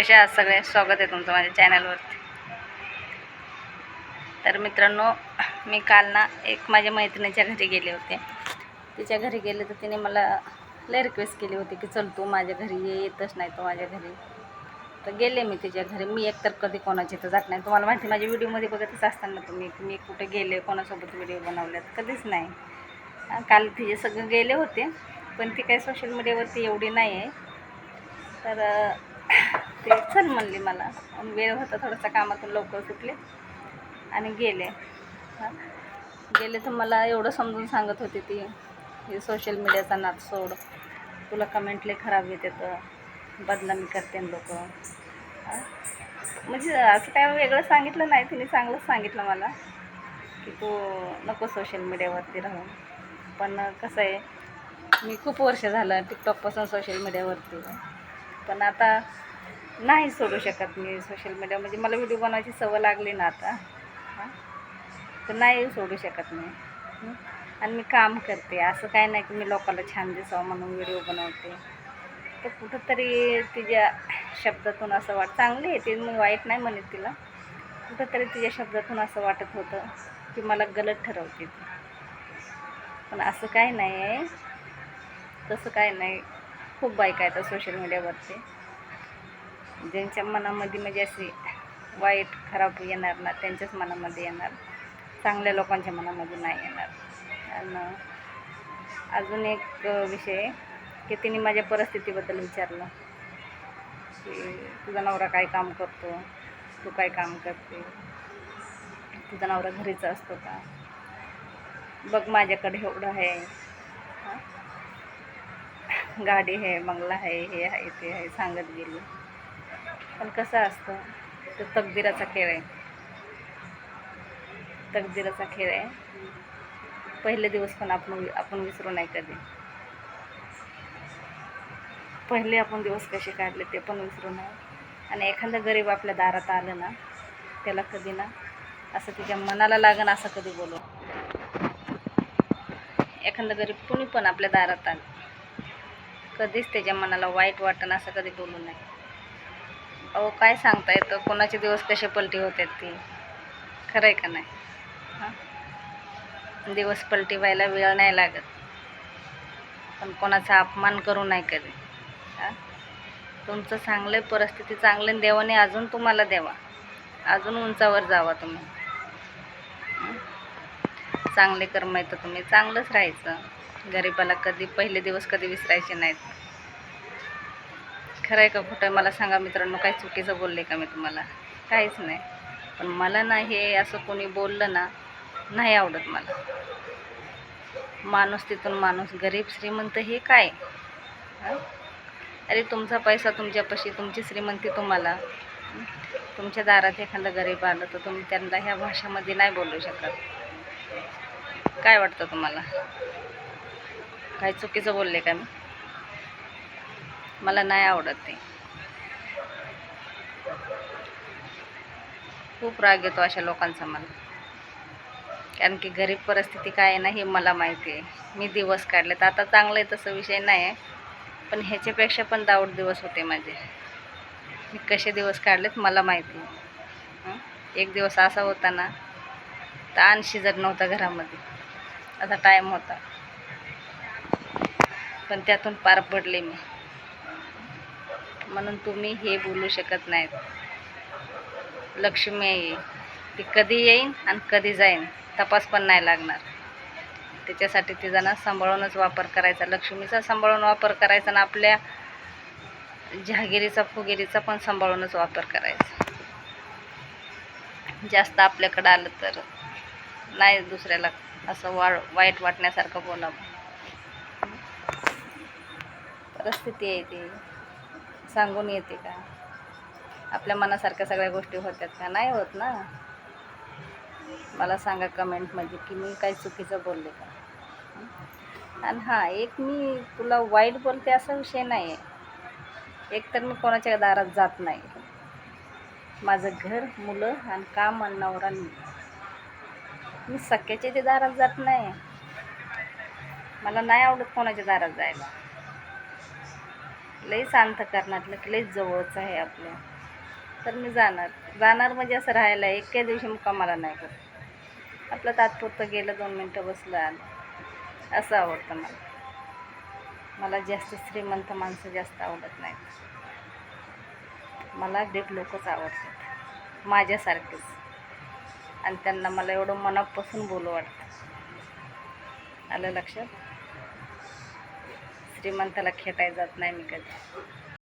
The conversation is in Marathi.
कसे आहात सगळे स्वागत आहे तुमचं माझ्या चॅनलवरती तर मित्रांनो मी काल ना एक माझ्या मैत्रिणीच्या घरी गेले होते. तिच्या घरी गेले तर तिने मला लय रिक्वेस्ट केली होती की चल तू माझ्या घरी ये येतच नाही तो माझ्या घरी. तर गेले मी तिच्या घरी. मी एकतर कधी कोणाच्या इथं जात नाही. तुम्हाला माहिती माझ्या व्हिडिओमध्ये बघतच असताना तुम्ही की मी कुठे गेले कोणासोबत व्हिडिओ बनवल्यात कधीच नाही. काल तिचे सगळं गेले होते पण ती काही सोशल मीडियावरती एवढी नाही आहे तर ते चल म्हणली मला. वेळ होता थोडासा कामातून लवकर सुटले. आणि गेले. हां. गेले तर मला एवढं समजून सांगत होती ती. हे सोशल मीडियाचा नाच सोड. तुला कमेंटले खराब येते तर बदनामी करते लोक. म्हणजे असं काय वेगळं सांगितलं नाही. तिने चांगलंच सांगितलं मला. की तू नको सोशल मीडियावरती राहू. पण कसं आहे मी खूप वर्ष झालं टिकटॉकपासून सोशल मीडियावरती पण आता नाही सोडू शकत मी सोशल मीडिया म्हणजे मला व्हिडिओ बनवायची सवय लागली ना आता. हां? तर नाही सोडू शकत मी. आणि मी काम करते. असं काय नाही की मी लोकांना छान दिसावं म्हणून व्हिडिओ बनवते. तर कुठंतरी तिच्या शब्दातून असं वाट चांगली आहे ती मी वाईट नाही म्हणत तिला. कुठंतरी तिच्या शब्दातून असं वाटत होतं की मला गलत ठरवते ती. पण असं काय नाही आहे. तसं काय नाही. खूप बायका आहेत सोशल मीडियावरती ज्यांच्या मनामध्ये म्हणजे अशी वाईट खराब येणार ना त्यांच्याच मनामध्ये येणार. चांगल्या लोकांच्या मनामध्ये नाही येणार. आणि अजून एक विषय की तिने माझ्या परिस्थितीबद्दल विचारलं की तुझा नवरा काय काम करतो? तू काय काम करते? तुझा नवरा घरीच असतो का? बघ माझ्याकडे एवढं आहे. हां? गाडी आहे बंगला आहे हे आहे ते आहे सांगत गेली. पण कसं असतं तो तकदिराचा खेळ आहे. तकदिराचा खेळ आहे. पहिले दिवस पण आपण आपण विसरू नाही कधी. पहिले आपण दिवस कसे काढले ते पण विसरू नाही. आणि एखादा गरीब आपल्या दारात आलं ना त्याला कधी ना असं तिच्या मनाला लागेल असं कधी बोलू. एखादा गरीब कुणी पण आपल्या दारात आलं कधीच त्याच्या मनाला वाईट वाटणं असं कधी बोलू नाही अहो काय सांगता येतं? कोणाचे दिवस कसे पलटी होतात ती? खरं आहे का नाही? हां. दिवस पलटी व्हायला वेळ नाही लागत. पण कोणाचा अपमान करू नाही कधी. हां? तुमचं चांगलं परिस्थिती चांगली देवाने अजून तुम्हाला द्यावा. अजून उंचावर जावा तुम्ही? चांगले कर्म तर तुम्ही चांगलंच राहायचं. गरीबाला कधी पहिले दिवस कधी विसरायचे नाहीत. खरं आहे का खोटं आहे? मला सांगा मित्रांनो काही चुकीचं बोलले का मी तुम्हाला? काहीच नाही. पण मला ना हे असं कोणी बोललं ना नाही आवडत मला. माणूस तिथून माणूस गरीब श्रीमंत हे काय? अरे तुमचा पैसा तुमच्यापाशी तुमची श्रीमंती तुम्हाला. तुमच्या दारात एखादं गरीब आलं तर तुम्ही त्यांना ह्या भाषामध्ये नाही बोलू शकत. काय वाटतं तुम्हाला? काही चुकीचं बोलले का मी? मला नाही आवडत ते. खूप राग येतो अशा लोकांचा मला. कारण की गरीब परिस्थिती काय आहे ना हे मला माहिती आहे. मी दिवस काढले तर आता चांगलं आहे तसं विषय नाही आहे. पण ह्याच्यापेक्षा पण दावट दिवस होते माझे. मी कसे दिवस काढलेत मला माहिती आहे. एक दिवस असा होता ना ताण शिजत नव्हता घरामध्ये. असा टाईम होता. पण त्यातून पार पडले मी. म्हणून तुम्ही हे बोलू शकत नाहीत. लक्ष्मी आहे ती कधी येईन आणि कधी जाईन तपास पण नाही लागणार. त्याच्यासाठी ती सांभाळूनच वापर करायचा. लक्ष्मीचा सांभाळून वापर करायचा आणि आपल्या जहागिरीचा फुगिरीचा पण सांभाळूनच वापर करायचा. जास्त आपल्याकडं आलं तर नाही दुसऱ्याला असं वा वाईट वाटण्यासारखं बोलावं. परिस्थिती आहे ती. सांगून येते का? आपल्या मनासारख्या सगळ्या गोष्टी होत्यात का? नाही होत ना? मला सांगा कमेंटमध्ये की मी काही चुकीचं बोलले का? आणि हां एक मी तुला वाईट बोलते असा विषय नाही आहे एक तर मी कोणाच्या दारात जात नाही. माझं घर मुलं आणि काम आणि नवरा मी मी सख्याच्या ते दारात जात नाही. मला नाही आवडत कोणाच्या दारात जायला. लई शांत करण्यातलं की लई जवळचं आहे आपल्या तर मी जाणार. जाणार म्हणजे असं राहायला एका दिवशी मुक्कामाला नाही करत आपलं तात्पुरतं गेलं दोन मिनटं बसलं आलं असं आवडतं मला. मला जास्त श्रीमंत माणसं जास्त आवडत नाहीत. मला गरीब लोकच आवडतात. माझ्यासारखेच. आणि त्यांना मला एवढं मनापासून बोलू वाटतं. आलं लक्षात? श्रीमंताला खेटाय जात नाही मी कधी.